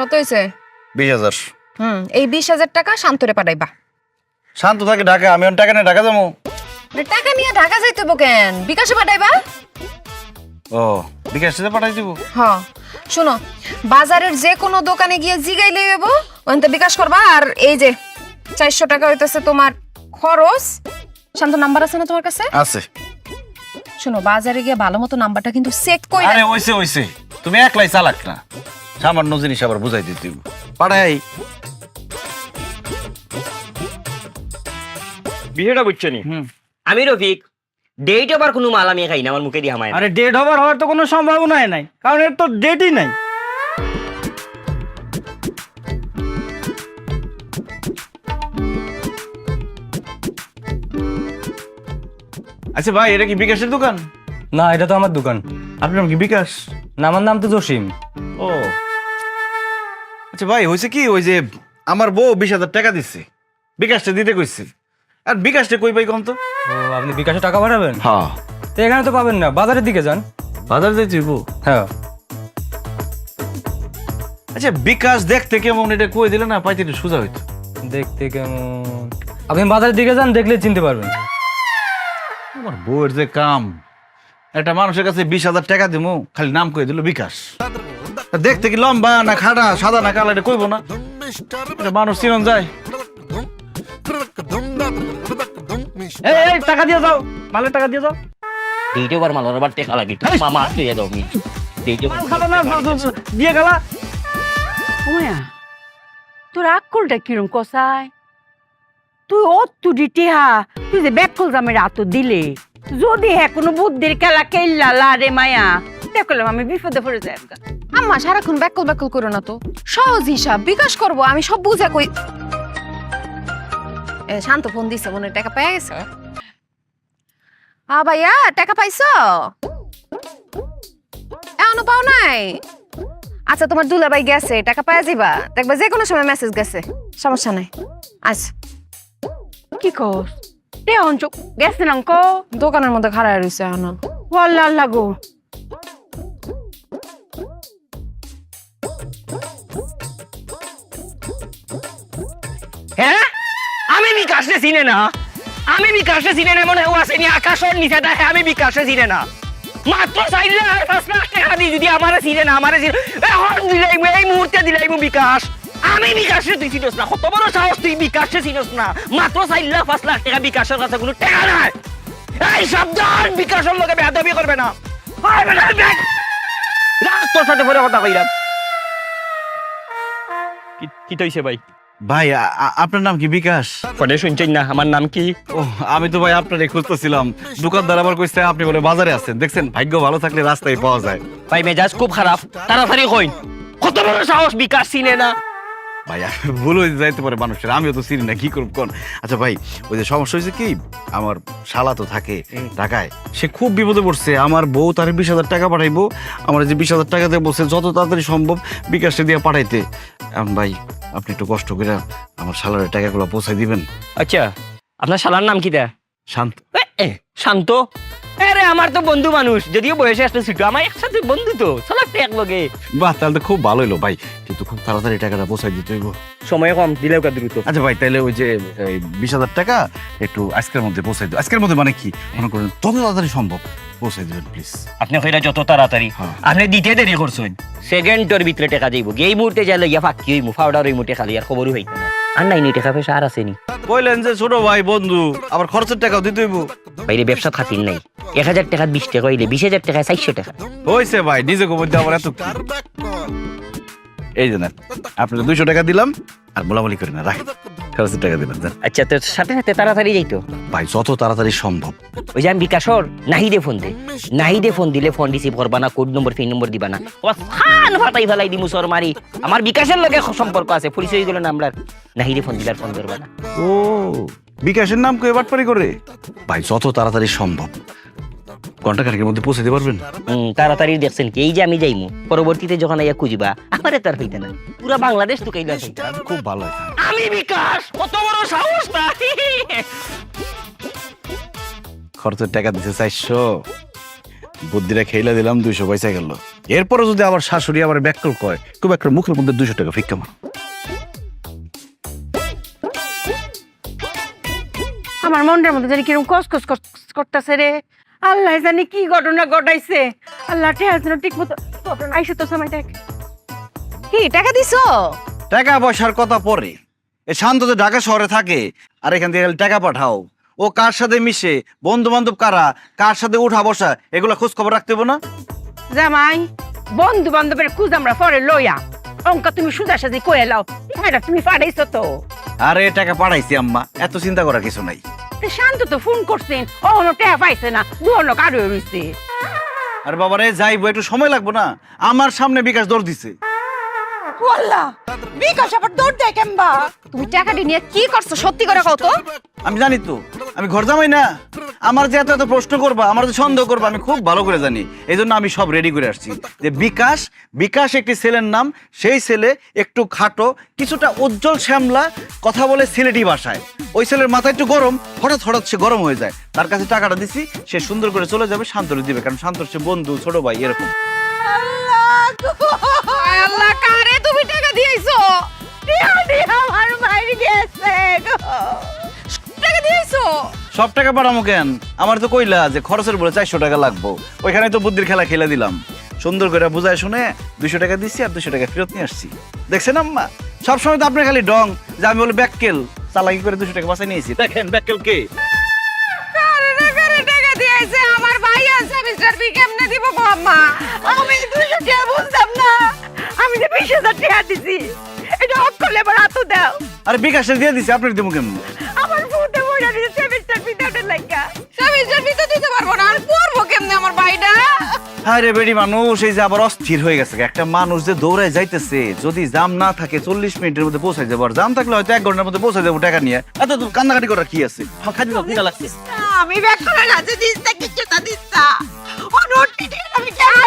কত হয়েছে? বিশ হাজার। হুম এই বিশ হাজার টাকা শান্তরে পাঠাইবা। শান্ত থাকে ঢাকা আমি টাকা নিয়ে ঢাকা যাব। টাকা নিয়ে ঢাকা যাইতে কেন? বিকাশে পাঠাইবা? ও বিকাশ পাঠাই দিব। হ শোনো বাজারের যে কোনো দোকানে গিয়ে জিগাইলে হইব ওখান বিকাশ করবা আর এই যে চারশো টাকা হইতেছে তোমার খরচ শান্ত নাম্বার আছে না তোমার কাছে? আছে। শোনো বাজারে গিয়ে ভালো মতো নাম্বারটা কিন্তু চেক করে আরে ওইছে ওইছে তুমি একলাই চালাক না। সামান্য জিনিস আবার বুঝাই দিতে। পাঠাই বিষয়টা বুঝছ নি? আমি রফিক ডেট আবার কোনো মাল আমি খাই না আমার মুখে দিয়ে হামায় আরে ডেট হবার হওয়ার তো কোনো সম্ভাবনাই নাই কারণ এর তো ডেটই নাই। আচ্ছা ভাই এটা কি বিকাশের দোকান? না এটা তো আমার দোকান। আপনার নাম কি বিকাশ? না আমার নাম তো জসিম। ও আচ্ছা ভাই হয়েছে কি? ওই যে আমার বউ বিশ হাজার টাকা দিচ্ছে বিকাশটা দিতে কইছে। আর বিকাশটা কই পাই কম তো? ও আপনি বিকাশে টাকা পাঠাবেন? হ্যাঁ। তো এখানে তো পাবেন না। বাজারের দিকে যান। বাজার হইব? হ্যাঁ। আচ্ছা বিকাশ দেখতে কেমন? এটা কই দিলে না পাইতে একটু সোজা হইতো। দেখতে কেমন? আপনি বাজারের দিকে যান দেখলে চিনতে পারবেন। আমার বউয়ের যে কাম। একটা মানুষের কাছে বিশ হাজার টাকা দিমু খালি নাম কই দিল বিকাশ। দেখতে কি লম্বা না খাটা সাদা না কালা এটা কইব না। মানুষ চিনন যায়। এই টাকা দিয়ে যাও মালের টাকা দিয়ে যাও। আবার মাল আবার টেকা লাগে। মামা দিয়ে দাও খাবে না দিয়ে গেলা। ওয়া তোর আক্কলটা কিরম কষায় তুই ও তুই টিহা তুই যে ব্যাকল জামের আত দিলে যদি হ্যাঁ কোনো বুদ্ধির খেলা কেল্লা লা রে মায়া। দেখলাম আমি বিপদে পড়ে যাই আম্মা সারাক্ষণ ব্যাকল ব্যাকল করো না তো। সহজ হিসাব বিকাশ করব আমি সব বুঝা কই এ শান্ত ফোন দিছে মনে হয় টাকা পেয়ে গেছে। আ ভাইয়া টাকা পাইছো? এখনও পাও নাই? আচ্ছা তোমার দুলাভাই গেছে টাকা পাওয়া যাবা দেখবা যে কোনো সময় মেসেজ গেছে। সমস্যা নাই। আচ্ছা। কি কস? রে অঞ্চক গেছিলাম ক? দোকানের মধ্যে খাড়া রয়েছে এখনও। ওয়াল্লা লাগো হ্যাঁ বিকাশে চিনে না। আমি বিকাশে চিনে না মনে হয় আসেনি আকাশের নিচে দেখে আমি বিকাশে চিনে না। মাত্র চাইলে যদি আমার চিনে না আমার এখন এই মুহূর্তে বিকাশ। আমি বিকাশে তুই চিনস না কত বড় সাহস তুই বিকাশে চিনস না। মাত্র চার লাখ পাঁচ লাখ টাকা বিকাশের কাছে কোনো টাকা নাই। এই সাবধান বিকাশের লোকে করবে না। রাখ, তোর সাথে পরে কথা কইলাম। কি তৈছে ভাই ভাই আপনার নাম কি বিকাশ? পরে শুনছেন না আমার নাম কি? ও আমি তো ভাই আপনার খুঁজতেছিলাম। দোকানদার আবার কইছে আপনি বলে বাজারে আছেন। দেখছেন ভাগ্য ভালো থাকলে রাস্তায় পাওয়া যায়। ভাই মেজাজ খুব খারাপ। তাড়াতাড়ি কইন। কত বড় সাহস বিকাশ চিনে না। ভাই ভুল হয়ে যাইতে পারে মানুষের। আমিও তো চিনি না কি করব কোন? আচ্ছা ভাই ওই যে সমস্যা হয়েছে কি আমার শালা তো থাকে ঢাকায়। সে খুব বিপদে পড়ছে। আমার বউ তার বিশ হাজার টাকা পাঠাইবো। আমার যে বিশ হাজার টাকা দিয়ে বলছে যত তাড়াতাড়ি সম্ভব বিকাশে দিয়ে পাঠাইতে। ভাই আপনি একটু কষ্ট করে আমার শালারের টাকাগুলো পৌঁছাই দিবেন। আচ্ছা আপনার শালার নাম কি দা? শান্ত। এ, শান্ত? আরে আমার তো বন্ধু মানুষ। যদিও বয়সে ছোট আমার একসাথে বন্ধু তো। চলার এক লগে বাহ তাহলে তো খুব ভালো হলো ভাই। কিন্তু খুব তাড়াতাড়ি টাকাটা পৌঁছাই দিতে হইব। সময় কম দিলেও কা দ্রুত। আচ্ছা ভাই তাহলে ওই যে এই বিশ হাজার টাকা একটু আজকের মধ্যে পৌঁছাই দিও। আজকের মধ্যে মানে কি? মনে করেন যত তাড়াতাড়ি সম্ভব পৌঁছাই দিবেন প্লিজ আপনি কইরা যত তাড়াতাড়ি। হ্যাঁ। আপনি দিতে দেরি করছেন। সেকেন্ডের ভিতরে টেকা দিব। এই মুহূর্তে যাই লইয়া ফাঁকি হইমু ফাউডার হইমু টাকা লইয়া খবরও হইতে না। আর নাই নি টেকা পয়সা আর আসেনি। কইলেন যে ছোট ভাই বন্ধু আবার খরচের টাকাও দিতে হইব। বাইরে ব্যবসা খাতির নাই। এক হাজার টাকা বিশ টাকা হইলে বিশ হাজার টাকা চারশো টাকা। হইছে ভাই নিজে মধ্যে আবার এত কি? এই যে নেন আপনার দুইশো টাকা দিলাম আর বলাবলি করি না রাখেন খরচের টাকা। আচ্ছা তো সাথে সাথে তাড়াতাড়ি যাইতো। ভাই যত তাড়াতাড়ি সম্ভব। ওই যে আমি বিকাশর নাহিদে ফোন দে। নাহিদে ফোন দিলে ফোন রিসিভ করবা না কোড নম্বর পিন নম্বর দিবা না। ও ফান ফাটাই ফেলাই দিমু সর মারি। আমার বিকাশের লগে সম্পর্ক আছে পুলিশ হয়ে গেল না আমরা নাহিদে ফোন দিলে ফোন করবা না। ও বিকাশের নাম কয়ে বাটপারি করে? ভাই যত তাড়াতাড়ি সম্ভব। ঘণ্টা খানেকের মধ্যে পৌঁছে দিতে পারবেন? হুম তাড়াতাড়ি দেখছেন কি? এই যে আমি যাইমু পরবর্তীতে যখন আইয়া খুঁজবা আমারে তার হইতে না। পুরা বাংলাদেশ তো কাইলা হইতে খুব ভালো আমি বিকাশ কত বড় সাহস খরচের টাকা দিতে চারশো। বুদ্ধিটা খেইলা দিলাম দুইশো পয়সা গেল। এরপরে যদি আবার শাশুড়ি আবার ব্যাককল কয় খুব একটা মুখের মধ্যে দুইশো টাকা ফিক্কা মার। আমার মনটার মধ্যে জানি কীরকম কস কস কস করতেছে রে। আল্লাহ জানি কি ঘটনা ঘটাইছে। আল্লাহ ঠিক মতো আইসে তো সময় দেখ। কি টাকা দিছো? টাকা পয়সার কথা পরে। এ শান্ত তো ঢাকা শহরে থাকে আর এখান থেকে টাকা পাঠাও। ও কার সাথে মিশে বন্ধু বান্ধব কারা কার সাথে উঠা বসা এগুলা খোঁজ খবর রাখতে না? জামাই বন্ধু বান্ধবের খুঁজ আমরা পরে লইয়া। অঙ্কা তুমি সুজা সাজি কয়ে লাও। তুমি পাঠাইছো তো। আরে টাকা পাঠাইছি আম্মা। এত চিন্তা করার কিছু নাই। শান্ত তো ফোন করছেন টেয়া পাইছে না দুহনো কারও আর বাবারে যাইবো একটু সময় লাগবো না? আমার সামনে বিকাশ দৌড় দিছে। ওয়াল্লাহ বিকাশ আবার দৌড় দেয় কেমবা? তুমি টাকাটি নিয়ে কি করছ সত্যি করে কও তো? আমি জানি তো আমি ঘর জামাই না। আমার যে এত এত প্রশ্ন করবা আমার যে সন্দেহ করবা আমি খুব ভালো করে জানি। এই জন্য আমি সব রেডি করে আসছি। যে বিকাশ বিকাশ একটি ছেলের নাম সেই ছেলে একটু খাটো কিছুটা উজ্জ্বল শ্যামলা কথা বলে সিলেটি ভাষায় ওই ছেলের মাথা একটু গরম হঠাৎ হঠাৎ সে গরম হয়ে যায়। তার কাছে টাকাটা দিছি সে সুন্দর করে চলে যাবে শান্তরে দিবে কারণ শান্তর সে বন্ধু ছোট ভাই এরকম। আল্লাহ কারে তুমি টাকা দিয়েছ? আমার মাইর গেছে টাকা দিয়েছ? সব টাকা পাঠামো কেন? আমার তো কইলা যে খরচের বলে চারশো টাকা লাগবো। ওইখানে তো বুদ্ধির খেলা খেলে দিলাম। সুন্দর করে বুঝায় শুনে দুশো টাকা দিচ্ছি আর দুশো টাকা ফেরত নিয়ে আসছি। দেখছেন আম্মা? সবসময় তো আপনার খালি ডং যে আমি বলে ব্যাককেল। চালাকি করে দুশো টাকা বাসায় নিয়েছি। দেখেন ব্যাকেল কে? আমার ভাই আছে মিস্টার বি কেমনে দিব বাবা আমি দুশো টাকা বুঝতাম না। আমি যে বিশ হাজার টাকা দিছি এটা অক্ষলে এবার হাত দাও। আরে বিকাশে দিয়ে দিছি আপনার দিব কেমন? আরে বেড়ি মানুষ এই যে আবার অস্থির হয়ে গেছে একটা মানুষ যে দৌড়ায় যাইতেছে যদি জাম না থাকে চল্লিশ মিনিটের মধ্যে পৌঁছাই যাব আর জাম থাকলে হয়তো এক ঘণ্টার মধ্যে পৌঁছাই যাব টাকা নিয়ে। এত তো কান্নাকাটি করার কি আছে? খালি দাও, খিদা লাগছে। আমি ব্যাক করে রাজে দিস না। কিছু তা দিস না অনুর আমি কেন